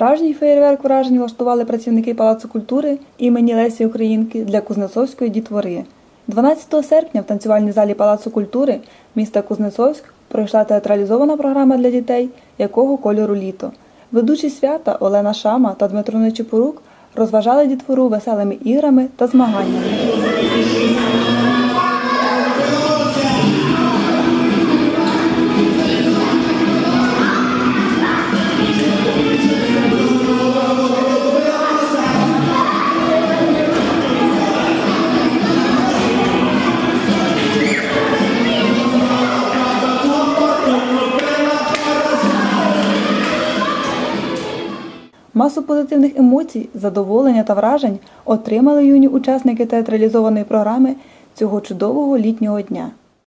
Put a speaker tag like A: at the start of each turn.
A: Справжній феєрверк вражень влаштували працівники Палацу культури імені Лесі Українки для Кузнецовської дітвори. 12 серпня в танцювальній залі Палацу культури міста Кузнецовськ пройшла театралізована програма для дітей Якого кольору літо. Ведучі свята Олена Шама та Дмитро Нечипорук розважали дітвору веселими іграми та змаганнями. Масу позитивних емоцій, задоволення та вражень отримали юні учасники театралізованої програми цього чудового літнього дня.